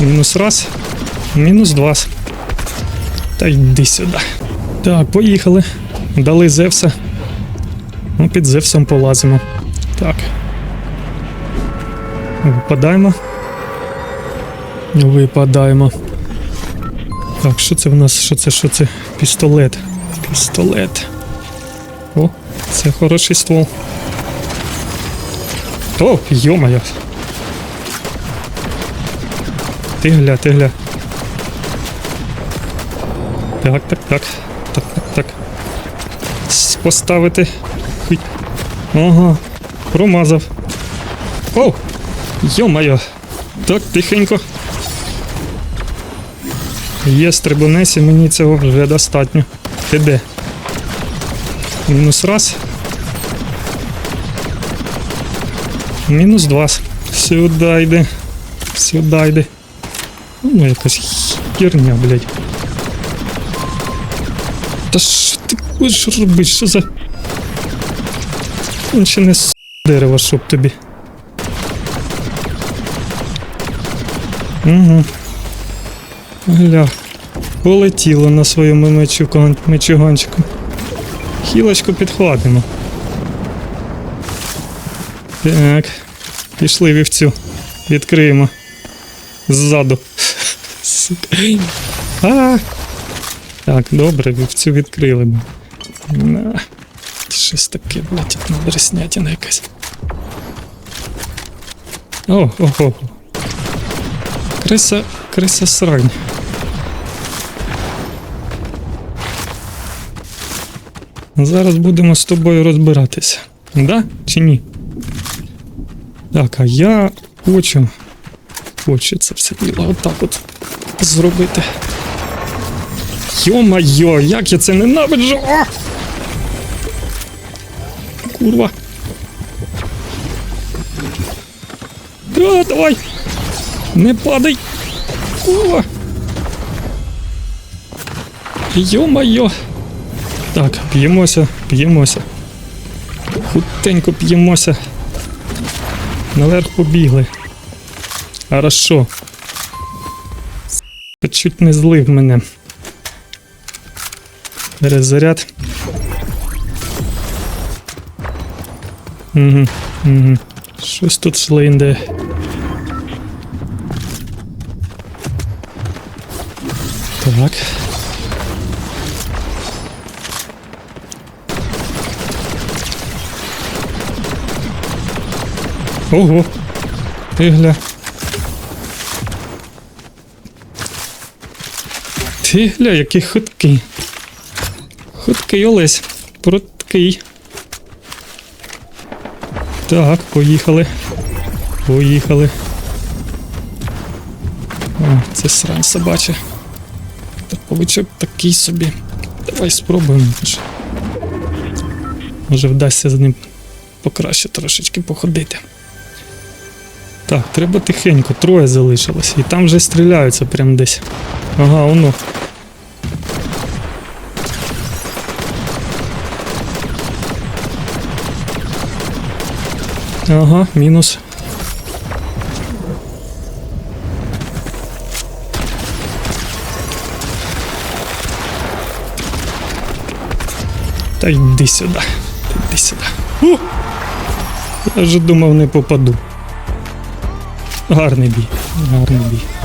Мінус раз. Мінус два. Та йди сюди. Так, поїхали. Дали Зевса. Ну, під Зевсом полазимо. Так. Випадаємо. Випадаємо. Так, що це в нас? Що це? Що це? Пістолет. Пістолет. О, це хороший ствол. О, йо-моє. Ти гля, ти гля. Так, так, так. Так, так, так. Поставити. Хуй. Ага. Промазав. О! Йо-моє. Так, тихенько. Є стрибунець, і мені цього вже достатньо. Ти де? Мінус раз. Мінус два. Сюди йди. Сюди йди. Ну, якась херня, блядь. Та що ти будеш робити? Що за. Він ще не с дерева, щоб тобі. Угу. Гля. Полетіло на своєму мечукан- мечуганчику. Хілочку підхватимо. Так. Пішли вівцю. Відкриємо. Ззаду. Сука. А. Так, добре, вівцю відкрили. На. Щось таке, блядь, дреснятина якась. О, о, о. Криса, криса срань. Зараз будемо з тобою розбиратися. Да? Чи ні? Так, а я хочу. Це все діло отак от зробити. Йо-майо, як я це ненавиджу! О! Курва. А, давай! Не падай! Курва! Йо-майо! Так, п'ємося, п'ємося. Хутенько п'ємося. Наверх побігли. Хорошо. Чуть не злив мене. Перезаряд. Угу, угу. Щось тут шлинде. Так. Ого. Ти Ти гля, який хуткий. Хуткий Олесь. Пруткий. Так, поїхали. Поїхали. О, це срань собача. Топовичок такий собі. Давай спробуємо. Може вдасться з ним покраще трошечки походити. Так, треба тихенько, троє залишилось. І там вже стріляються прям десь. Ага, воно. Ага, мінус. Та йди сюди. Йди сюди. У! Я вже думав не попаду. Гарний бій. Гарний бій.